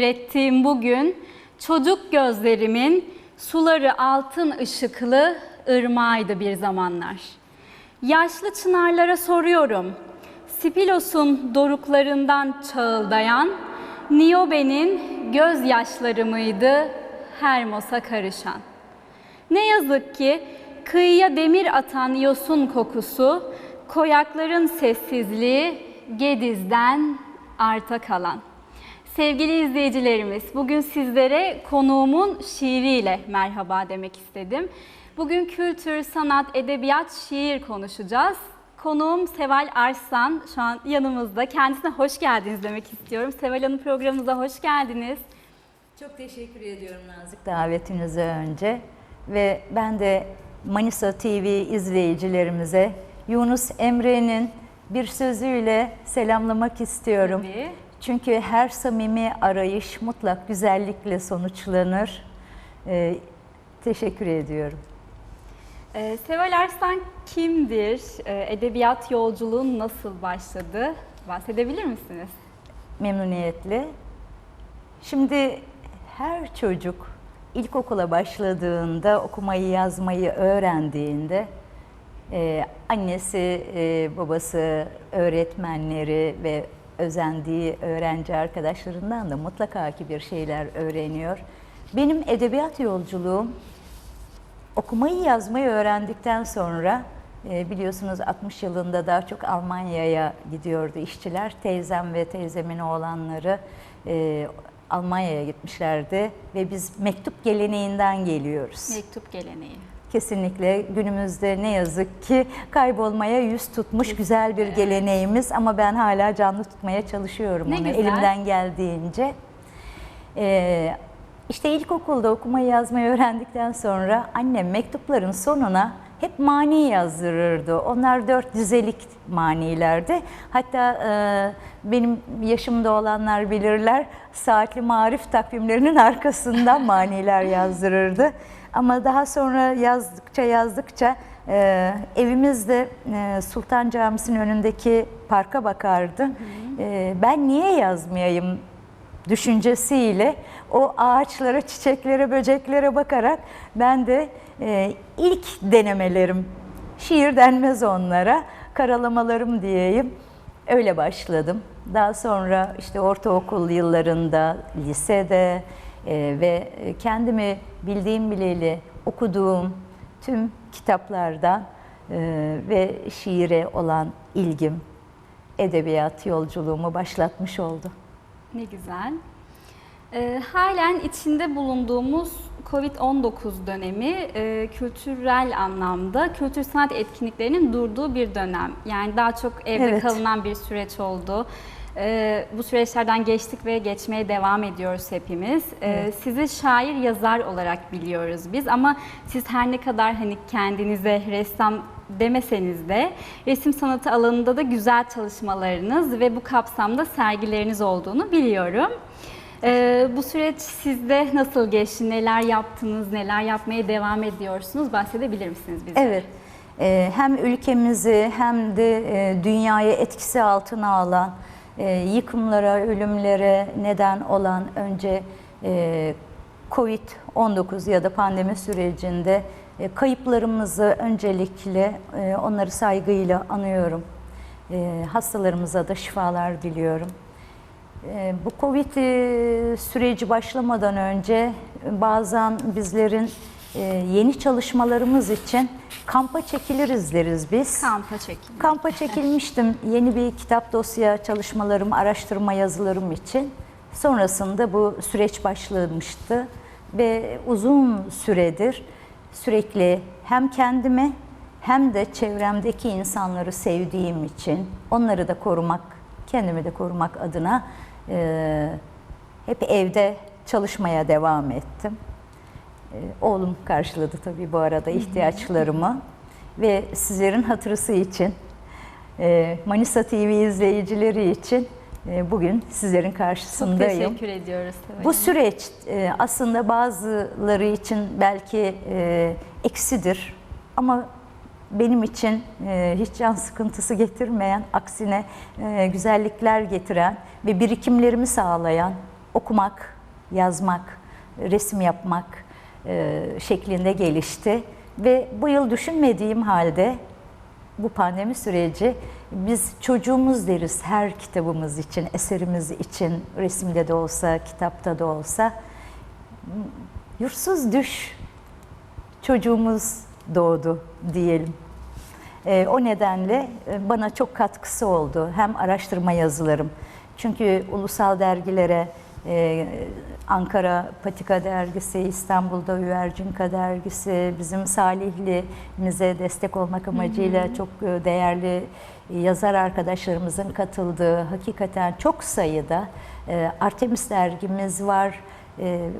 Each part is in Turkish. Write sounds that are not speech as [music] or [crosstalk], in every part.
Seyrettiğim bugün çocuk gözlerimin suları altın ışıklı ırmağıydı bir zamanlar. Yaşlı çınarlara soruyorum. Spilos'un doruklarından çağıldayan Niobe'nin gözyaşları mıydı Hermos'a karışan? Ne yazık ki kıyıya demir atan yosun kokusu, koyakların sessizliği, Gediz'den arta kalan. Sevgili izleyicilerimiz, bugün sizlere konuğumun şiiriyle merhaba demek istedim. Bugün kültür, sanat, edebiyat, şiir konuşacağız. Konuğum Seval Arslan şu an yanımızda. Kendisine hoş geldiniz demek istiyorum. Seval Hanım programımıza hoş geldiniz. Çok teşekkür ediyorum Nazik davetinize önce ve ben de Manisa TV izleyicilerimize Yunus Emre'nin bir sözüyle selamlamak istiyorum. Tabii. Çünkü her samimi arayış mutlak güzellikle sonuçlanır. Ee, teşekkür ediyorum. Ee, Seval Arslan kimdir? Ee, edebiyat yolculuğun nasıl başladı? Bahsedebilir misiniz? Memnuniyetle. Şimdi her çocuk ilkokula başladığında okumayı yazmayı öğrendiğinde e, annesi, e, babası, öğretmenleri ve özendiği öğrenci arkadaşlarından da mutlaka ki bir şeyler öğreniyor. Benim edebiyat yolculuğum okumayı yazmayı öğrendikten sonra e, biliyorsunuz 60 yılında daha çok Almanya'ya gidiyordu işçiler. Teyzem ve teyzemin oğlanları e, Almanya'ya gitmişlerdi ve biz mektup geleneğinden geliyoruz. Mektup geleneği. Kesinlikle günümüzde ne yazık ki kaybolmaya yüz tutmuş güzel bir geleneğimiz ama ben hala canlı tutmaya çalışıyorum Ne onu güzel. elimden geldiğince. Ee, işte ilkokulda okumayı yazmayı öğrendikten sonra annem mektupların sonuna hep mani yazdırırdı. Onlar dört dizelik manilerdi. Hatta e, benim yaşımda olanlar bilirler saatli marif takvimlerinin arkasından [laughs] maniler yazdırırdı. Ama daha sonra yazdıkça yazdıkça e, evimizde e, Sultan Camisi'nin önündeki parka bakardı. E, ben niye yazmayayım düşüncesiyle o ağaçlara, çiçeklere, böceklere bakarak ben de e, ilk denemelerim, şiir denmez onlara, karalamalarım diyeyim, öyle başladım. Daha sonra işte ortaokul yıllarında, lisede e, ve kendimi bildiğim bileli okuduğum tüm kitaplardan e, ve şiire olan ilgim, edebiyat yolculuğumu başlatmış oldu. Ne güzel. Ee, halen içinde bulunduğumuz Covid-19 dönemi e, kültürel anlamda kültür sanat etkinliklerinin durduğu bir dönem. Yani daha çok evde Evet. kalınan bir süreç oldu. Ee, bu süreçlerden geçtik ve geçmeye devam ediyoruz hepimiz. Ee, Sizi şair yazar olarak biliyoruz biz ama siz her ne kadar hani kendinize ressam demeseniz de resim sanatı alanında da güzel çalışmalarınız ve bu kapsamda sergileriniz olduğunu biliyorum. Ee, bu süreç sizde nasıl geçti? Neler yaptınız? Neler yapmaya devam ediyorsunuz? Bahsedebilir misiniz bize? Evet. Ee, hem ülkemizi hem de e, dünyayı etkisi altına alan, e, yıkımlara, ölümlere neden olan önce e, Covid-19 ya da pandemi sürecinde e, kayıplarımızı öncelikle e, onları saygıyla anıyorum. E, Hastalarımıza da şifalar diliyorum. E, Bu Covid e, süreci başlamadan önce bazen bizlerin yeni çalışmalarımız için kampa çekiliriz deriz biz. Kampa çekin. Kampa çekilmiştim yeni bir kitap dosya çalışmalarım, araştırma yazılarım için. Sonrasında bu süreç başlamıştı ve uzun süredir sürekli hem kendimi hem de çevremdeki insanları sevdiğim için onları da korumak, kendimi de korumak adına e, hep evde çalışmaya devam ettim. Ee, Oğlum karşıladı tabii bu arada ihtiyaçlarımı ve sizlerin hatırısı için e, Manisa TV izleyicileri için e, bugün sizlerin Çok karşısındayım. teşekkür ediyoruz. Seval Bu süreç e, aslında bazıları için belki eksidir ama benim için hiç can sıkıntısı getirmeyen, aksine güzellikler getiren ve birikimlerimi sağlayan okumak, yazmak, resim yapmak e, şeklinde gelişti. Ve bu yıl düşünmediğim halde bu pandemi süreci biz çocuğumuz deriz her kitabımız için, eserimiz için, resimde de olsa, kitapta da olsa. Yursuz düş çocuğumuz doğdu diyelim. E, o nedenle e, bana çok katkısı oldu. Hem araştırma yazılarım. Çünkü ulusal dergilere e, Ankara Patika Dergisi, İstanbul'da Üvercinka Dergisi, bizim Salihli'mize destek olmak amacıyla çok e, değerli yazar arkadaşlarımızın katıldığı hakikaten çok sayıda e, Artemis dergimiz var. E,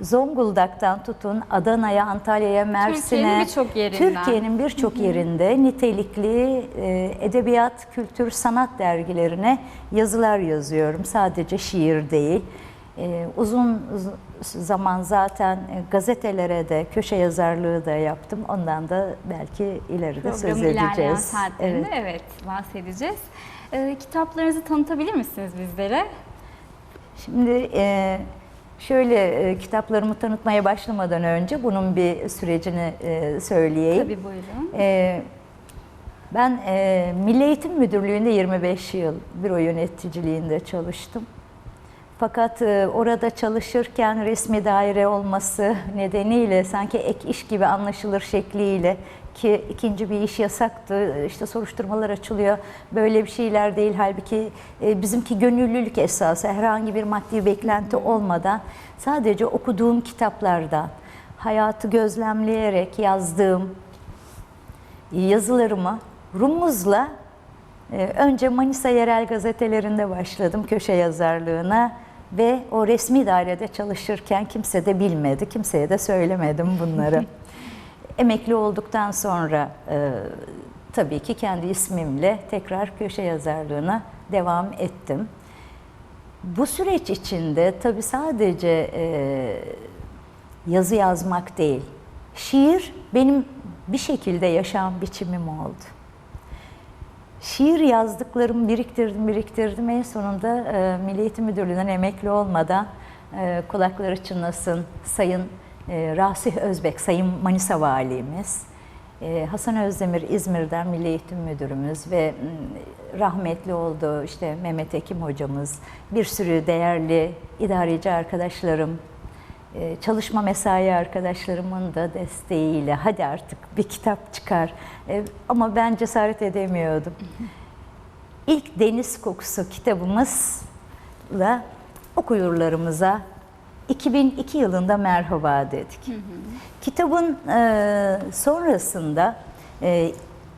Zonguldak'tan tutun Adana'ya, Antalya'ya, Mersin'e, Türkiye'nin birçok birçok yerinde nitelikli e, edebiyat, kültür, sanat dergilerine yazılar yazıyorum. Sadece şiir değil. E, uzun zaman zaten e, gazetelere de köşe yazarlığı da yaptım. Ondan da belki ileride söz Programın ilerleyen edeceğiz. saatlerinde evet. bahsedeceğiz. Ee, kitaplarınızı tanıtabilir misiniz bizlere? Şimdi e, şöyle e, kitaplarımı tanıtmaya başlamadan önce bunun bir sürecini e, söyleyeyim. Tabii buyurun. E, ben e, Milli Eğitim Müdürlüğü'nde 25 yıl büro yöneticiliğinde çalıştım. Fakat e, orada çalışırken resmi daire olması nedeniyle sanki ek iş gibi anlaşılır şekliyle ki ikinci bir iş yasaktı, işte soruşturmalar açılıyor. Böyle bir şeyler değil. Halbuki e, bizimki gönüllülük esası, herhangi bir maddi beklenti olmadan sadece okuduğum kitaplardan, hayatı gözlemleyerek yazdığım yazılarımı rumuzla e, önce Manisa yerel gazetelerinde başladım köşe yazarlığına ve o resmi dairede çalışırken kimse de bilmedi, kimseye de söylemedim bunları. [laughs] Emekli olduktan sonra e, tabii ki kendi ismimle tekrar köşe yazarlığına devam ettim. Bu süreç içinde tabii sadece e, yazı yazmak değil, şiir benim bir şekilde yaşam biçimim oldu. Şiir yazdıklarımı biriktirdim, biriktirdim. En sonunda e, Milli Eğitim Müdürlüğü'nden emekli olmadan e, kulakları çınlasın Sayın e, Rasih Özbek, Sayın Manisa Valimiz, e, Hasan Özdemir İzmir'den Milli Eğitim Müdürümüz ve rahmetli oldu işte Mehmet Ekim hocamız, bir sürü değerli idareci arkadaşlarım, çalışma mesai arkadaşlarımın da desteğiyle hadi artık bir kitap çıkar. E, Ama ben cesaret edemiyordum. İlk Deniz Kokusu kitabımızla okuyurlarımıza 2002 yılında merhaba dedik. Kitabın e, sonrasında e,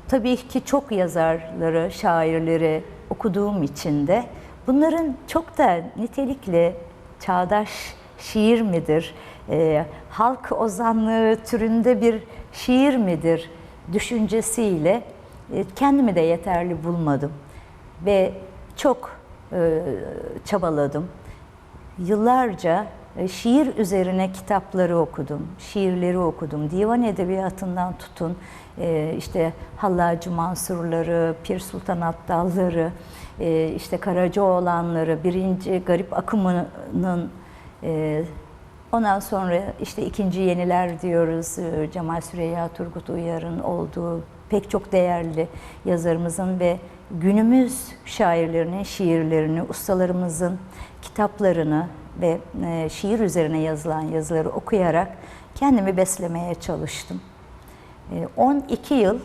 tabii ki çok yazarları, şairleri okuduğum için de bunların çok da nitelikli çağdaş şiir midir, e, halk ozanlığı türünde bir şiir midir düşüncesiyle e, kendimi de yeterli bulmadım ve çok e, çabaladım. Yıllarca e, şiir üzerine kitapları okudum, şiirleri okudum. Divan edebiyatından tutun, e, işte Hallacı Mansurları, Pir Sultan Abdalları, e, işte Karacaoğlanları, birinci garip akımının Ondan sonra işte ikinci yeniler diyoruz. e, Cemal Süreyya Turgut Uyar'ın olduğu pek çok değerli yazarımızın ve günümüz şairlerinin şiirlerini, ustalarımızın kitaplarını ve e, şiir üzerine yazılan yazıları okuyarak kendimi beslemeye çalıştım. E, 12 yıl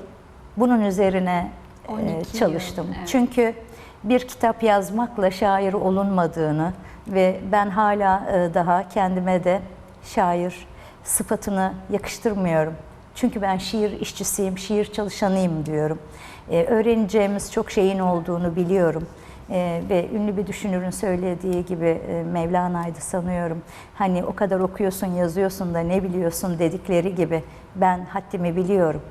bunun üzerine e, 12 yıl, çalıştım. evet. Çünkü bir kitap yazmakla şair olunmadığını ve ben hala e, daha kendime de şair sıfatını yakıştırmıyorum. Çünkü ben şiir işçisiyim, şiir çalışanıyım diyorum. E, öğreneceğimiz çok şeyin olduğunu biliyorum. E, ve ünlü bir düşünürün söylediği gibi e, Mevlana'ydı sanıyorum. Hani o kadar okuyorsun, yazıyorsun da ne biliyorsun dedikleri gibi ben haddimi biliyorum.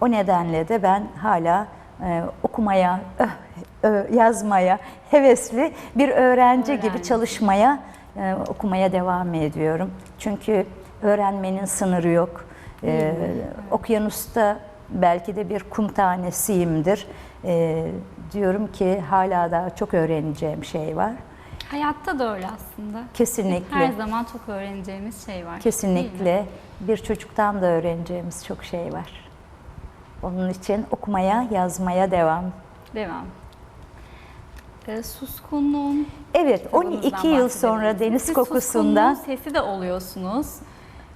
O nedenle de ben hala e, okumaya, öh, yazmaya hevesli bir öğrenci, gibi Öğrenci. çalışmaya, e, okumaya devam ediyorum. Çünkü öğrenmenin sınırı yok. E, okyanusta belki de bir kum tanesiyimdir. Ee, diyorum ki hala daha çok öğreneceğim şey var. Hayatta da öyle aslında. Kesinlikle. Her zaman çok öğreneceğimiz şey var. Kesinlikle bir çocuktan da öğreneceğimiz çok şey var. Onun için okumaya, yazmaya devam. Devam. Ee, suskunluğun Evet, kitabınızdan 12 yıl sonra deniz Siz kokusundan sesi de oluyorsunuz.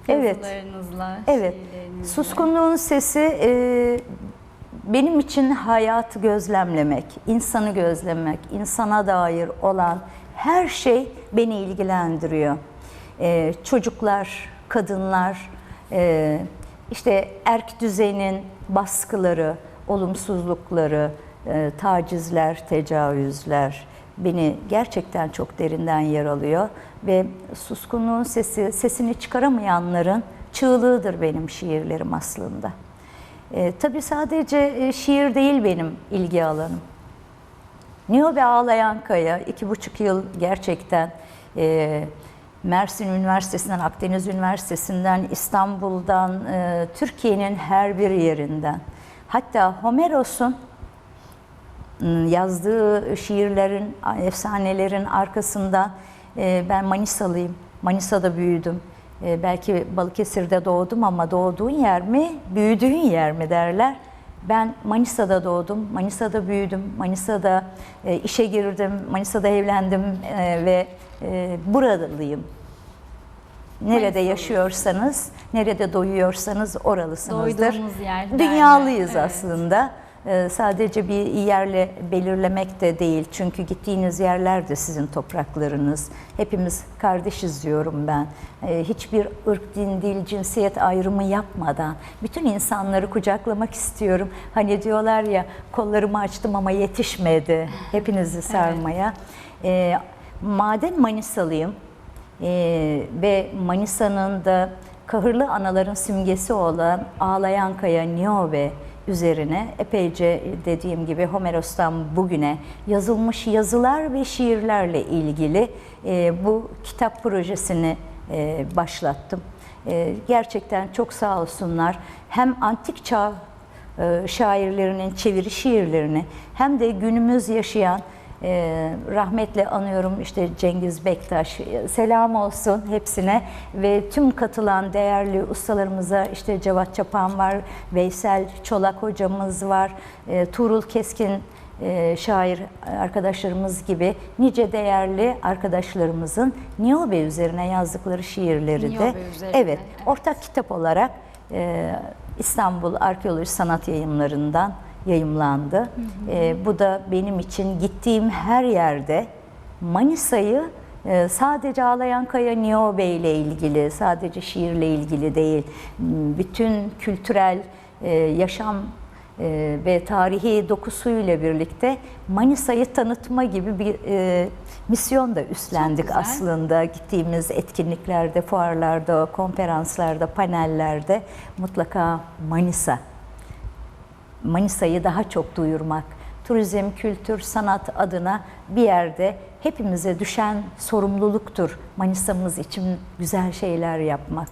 Evet. Yazılarınızla, Evet, şiirlerinizle. suskunluğun sesi e, benim için hayatı gözlemlemek, insanı gözlemek, insana dair olan her şey beni ilgilendiriyor. E, çocuklar, kadınlar, e, işte erk düzeyinin baskıları, olumsuzlukları, e, tacizler, tecavüzler beni gerçekten çok derinden yer alıyor ve suskunluğun sesi, sesini çıkaramayanların çığlığıdır benim şiirlerim aslında. E, tabii sadece e, şiir değil benim ilgi alanım. Niobe Ağlayan Kaya, iki buçuk yıl gerçekten e, Mersin Üniversitesi'nden, Akdeniz Üniversitesi'nden, İstanbul'dan, e, Türkiye'nin her bir yerinden. Hatta Homeros'un yazdığı şiirlerin, efsanelerin arkasından e, ben Manisalıyım, Manisa'da büyüdüm. E, belki Balıkesir'de doğdum ama doğduğun yer mi, büyüdüğün yer mi derler. Ben Manisa'da doğdum, Manisa'da büyüdüm, Manisa'da e, işe girdim, Manisa'da evlendim ve buradalıyım. Nerede yaşıyorsanız, nerede doyuyorsanız oralısınızdır. Doyduğumuz yer derler. Dünyalıyız Evet. aslında. Ee, sadece bir yerle belirlemek de değil. Çünkü gittiğiniz yerler de sizin topraklarınız. Hepimiz kardeşiz diyorum ben. Ee, hiçbir ırk, din, dil, cinsiyet ayrımı yapmadan bütün insanları kucaklamak istiyorum. Hani diyorlar ya kollarımı açtım ama yetişmedi hepinizi sarmaya. Ee, madem Manisalıyım, ee, ve Manisa'nın da kahırlı anaların simgesi olan Ağlayan Kaya Niobe üzerine epeyce dediğim gibi Homeros'tan bugüne yazılmış yazılar ve şiirlerle ilgili e, bu kitap projesini e, başlattım. E, gerçekten çok sağ olsunlar. Hem antik çağ e, şairlerinin çeviri şiirlerini hem de günümüz yaşayan e, rahmetle anıyorum işte Cengiz Bektaş. E, Selam olsun hepsine ve tüm katılan değerli ustalarımıza işte Cevat Çapan var, Veysel Çolak hocamız var, e, Tuğrul Keskin e, şair arkadaşlarımız gibi nice değerli arkadaşlarımızın Niobe üzerine yazdıkları şiirleri de Niobe üzerine, evet ortak kitap olarak e, İstanbul Arkeoloji Sanat Yayımlarından yayımlandı. E, bu da benim için gittiğim her yerde Manisa'yı e, sadece Ağlayan Kaya Niobe ile ilgili, sadece şiirle ilgili değil, bütün kültürel e, yaşam e, ve tarihi dokusuyla birlikte Manisa'yı tanıtma gibi bir e, misyon da üstlendik aslında. Gittiğimiz etkinliklerde, fuarlarda, konferanslarda, panellerde mutlaka Manisa Manisa'yı daha çok duyurmak, turizm, kültür, sanat adına bir yerde hepimize düşen sorumluluktur Manisa'mız için güzel şeyler yapmak.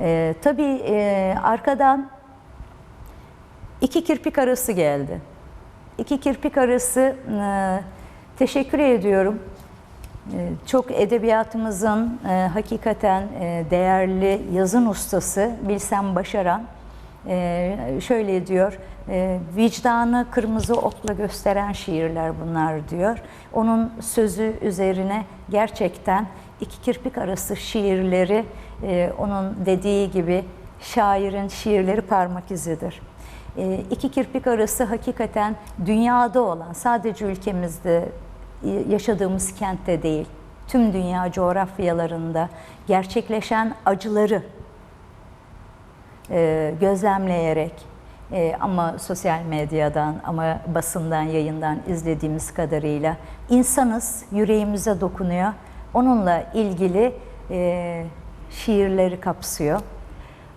Ee, tabii e, arkadan iki kirpik arası geldi. İki kirpik arası e, teşekkür ediyorum. E, Çok edebiyatımızın e, hakikaten e, değerli yazın ustası Bilsem Başaran e, şöyle diyor, e, vicdanı kırmızı okla gösteren şiirler bunlar diyor. Onun sözü üzerine gerçekten iki kirpik arası şiirleri e, onun dediği gibi şairin şiirleri parmak izidir. E, iki kirpik arası hakikaten dünyada olan, sadece ülkemizde e, yaşadığımız kentte değil, tüm dünya coğrafyalarında gerçekleşen acıları e, gözlemleyerek e, ama sosyal medyadan ama basından, yayından izlediğimiz kadarıyla insanız, yüreğimize dokunuyor. Onunla ilgili e, şiirleri kapsıyor.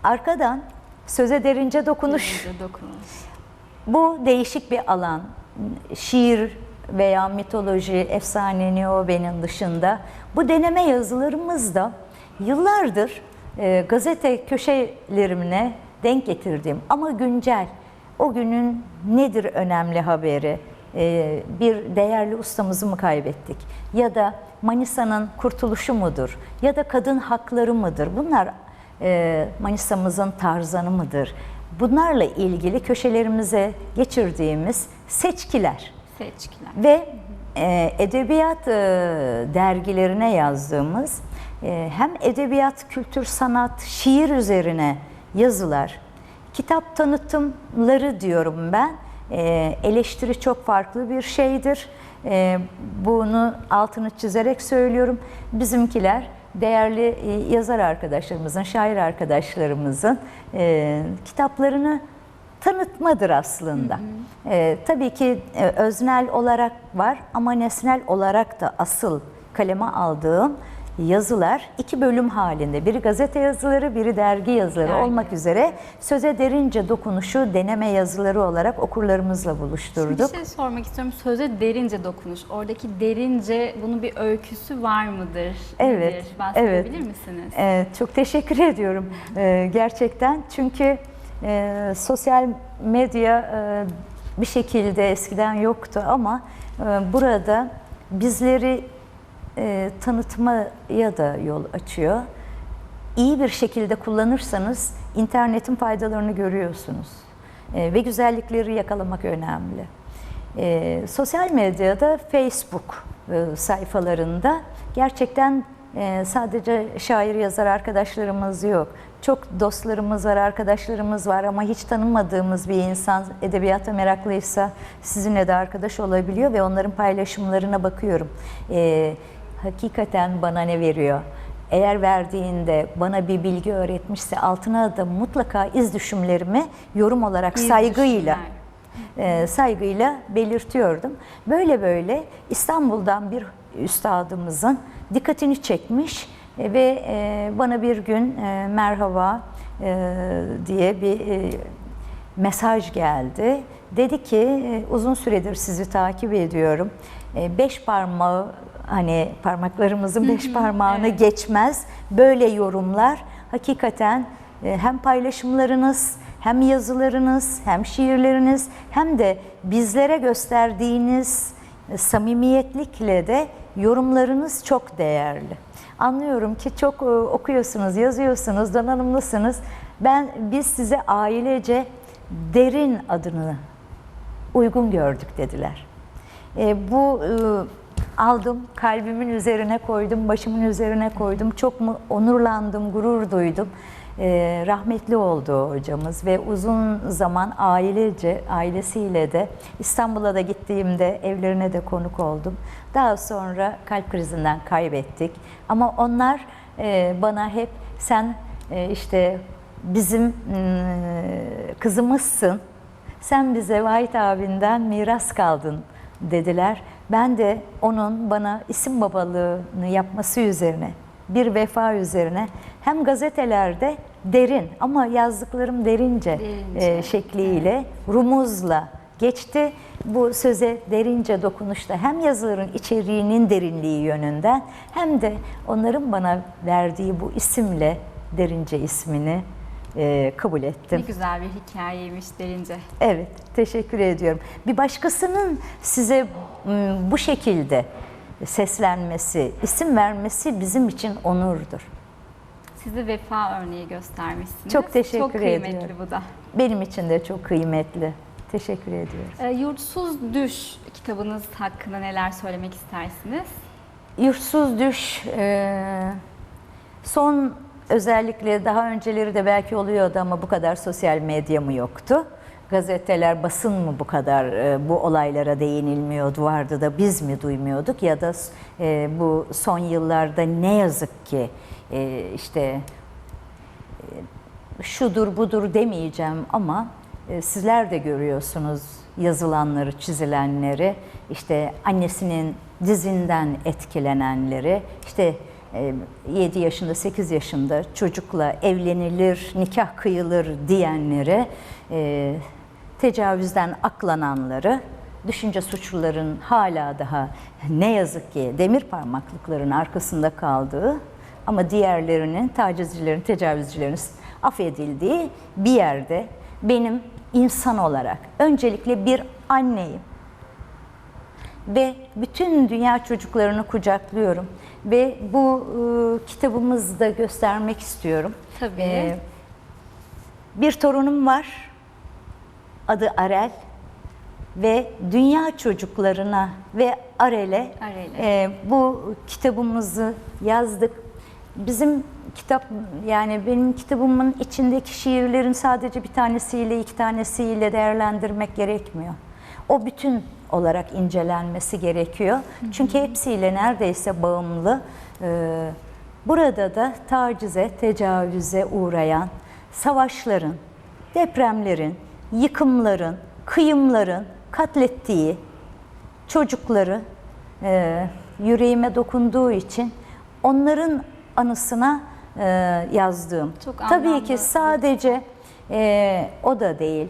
Arkadan söze derince dokunuş. Birbirimize dokunuş. Bu değişik bir alan. Şiir veya mitoloji, efsane, Niobe'nin dışında bu deneme yazılarımızda yıllardır e, gazete köşelerimine denk getirdiğim ama güncel o günün nedir önemli haberi? Ee, bir değerli ustamızı mı kaybettik? Ya da Manisa'nın kurtuluşu mudur? Ya da kadın hakları mıdır? Bunlar e, Manisa'mızın tarzanı mıdır? Bunlarla ilgili köşelerimize geçirdiğimiz seçkiler Seçkiler. ve e, edebiyat e, dergilerine yazdığımız e, hem edebiyat, kültür, sanat, şiir üzerine yazılar, kitap tanıtımları diyorum ben. E, eleştiri çok farklı bir şeydir. E, bunu altını çizerek söylüyorum. Bizimkiler değerli e, yazar arkadaşlarımızın, şair arkadaşlarımızın e, kitaplarını tanıtmadır aslında. Ee, tabii ki e, öznel olarak var ama nesnel olarak da asıl kaleme aldığım yazılar iki bölüm halinde. Biri gazete yazıları, biri dergi yazıları Dergi. olmak üzere söze derince dokunuşu deneme yazıları olarak okurlarımızla buluşturduk. Bir şey sormak istiyorum. Söze derince dokunuş. Oradaki derince bunun bir öyküsü var mıdır? Evet, Nedir? Bahsedebilir evet. misiniz? Ee, çok teşekkür ediyorum Ee, gerçekten çünkü e, sosyal medya e, bir şekilde eskiden yoktu ama e, burada bizleri e, tanıtmaya da yol açıyor. İyi bir şekilde kullanırsanız internetin faydalarını görüyorsunuz E, ve güzellikleri yakalamak önemli. E, sosyal medyada Facebook e, sayfalarında gerçekten e, sadece şair yazar arkadaşlarımız yok. Çok dostlarımız var, arkadaşlarımız var ama hiç tanımadığımız bir insan edebiyata meraklıysa sizinle de arkadaş olabiliyor ve onların paylaşımlarına bakıyorum. E, hakikaten bana ne veriyor? Eğer verdiğinde bana bir bilgi öğretmişse altına da mutlaka iz düşümlerimi yorum olarak İz saygıyla e, saygıyla belirtiyordum. Böyle böyle İstanbul'dan bir üstadımızın dikkatini çekmiş e, ve e, bana bir gün e, merhaba e, diye bir e, mesaj geldi. Dedi ki e, uzun süredir sizi takip ediyorum. E, beş parmağı hani parmaklarımızın beş parmağını evet. geçmez. Böyle yorumlar hakikaten e, hem paylaşımlarınız hem yazılarınız hem şiirleriniz hem de bizlere gösterdiğiniz e, samimiyetlikle de yorumlarınız çok değerli. Anlıyorum ki çok e, okuyorsunuz, yazıyorsunuz, donanımlısınız. Ben biz size ailece derin adını uygun gördük dediler. E, bu e, aldım, kalbimin üzerine koydum, başımın üzerine koydum. Çok mu onurlandım, gurur duydum. E, rahmetli oldu hocamız ve uzun zaman ailece, ailesiyle de İstanbul'a da gittiğimde evlerine de konuk oldum. Daha sonra kalp krizinden kaybettik. Ama onlar e, bana hep sen e, işte bizim mm, kızımızsın, sen bize Vahit abinden miras kaldın dediler. Ben de onun bana isim babalığını yapması üzerine, bir vefa üzerine hem gazetelerde derin ama yazdıklarım derince, Derince, e, şekliyle, rumuzla geçti. Bu söze derince dokunuşta hem yazıların içeriğinin derinliği yönünden hem de onların bana verdiği bu isimle derince ismini e, kabul Ne ettim. güzel bir hikayeymiş derince. Evet, teşekkür ediyorum. Bir başkasının size m, bu şekilde seslenmesi, isim vermesi bizim için onurdur. Sizi vefa örneği göstermişsiniz. Çok teşekkür Çok kıymetli ediyorum. bu da. Benim için de çok kıymetli. Teşekkür ediyorum. E, Yurtsuz Düş kitabınız hakkında neler söylemek istersiniz? Yurtsuz Düş e, son özellikle daha önceleri de belki oluyordu ama bu kadar sosyal medya mı yoktu? Gazeteler, basın mı bu kadar e, bu olaylara değinilmiyordu? Vardı da biz mi duymuyorduk? Ya da e, bu son yıllarda ne yazık ki e, işte şudur budur demeyeceğim ama e, sizler de görüyorsunuz yazılanları, çizilenleri, işte annesinin dizinden etkilenenleri, işte 7 yaşında, 8 yaşında çocukla evlenilir, nikah kıyılır diyenleri, e, tecavüzden aklananları, düşünce suçluların hala daha ne yazık ki demir parmaklıkların arkasında kaldığı ama diğerlerinin, tacizcilerin, tecavüzcülerin affedildiği bir yerde benim insan olarak öncelikle bir anneyim ve bütün dünya çocuklarını kucaklıyorum ve bu e, kitabımızı da göstermek istiyorum. Tabii. E, bir torunum var. Adı Arel ve dünya çocuklarına ve Arel'e Arel'e. e, bu kitabımızı yazdık. Bizim kitap yani benim kitabımın içindeki şiirlerin sadece bir tanesiyle iki tanesiyle değerlendirmek gerekmiyor. O bütün olarak incelenmesi gerekiyor. Çünkü hepsiyle neredeyse bağımlı. Ee, Burada da tacize, tecavüze uğrayan savaşların, depremlerin, yıkımların, kıyımların katlettiği çocukları e, yüreğime dokunduğu için onların anısına e, yazdığım. Çok Tabii anlamlı. ki sadece e, o da değil,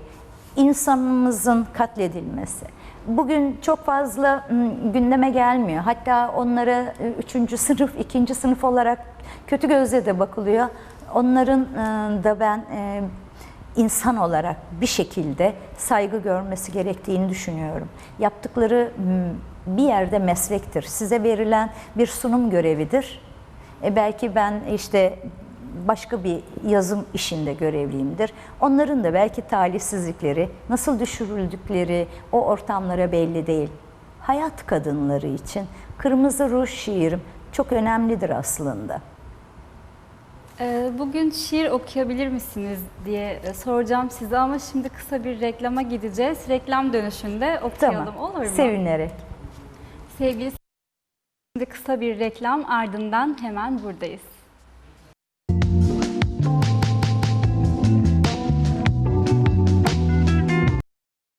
insanımızın katledilmesi. Bugün çok fazla gündeme gelmiyor. Hatta onlara e, üçüncü sınıf, ikinci sınıf olarak kötü gözle de bakılıyor. Onların e, da ben e, insan olarak bir şekilde saygı görmesi gerektiğini düşünüyorum. Yaptıkları bir yerde meslektir. Size verilen bir sunum görevidir. E belki ben işte başka bir yazım işinde görevliyimdir. Onların da belki talihsizlikleri, nasıl düşürüldükleri o ortamlara belli değil. Hayat kadınları için Kırmızı Ruj şiirim çok önemlidir aslında. Ee, Bugün şiir okuyabilir misiniz diye soracağım size ama şimdi kısa bir reklama gideceğiz. Reklam dönüşünde okuyalım Tamam. olur mu? Sevinerek. Sevgili şimdi kısa bir reklam ardından hemen buradayız.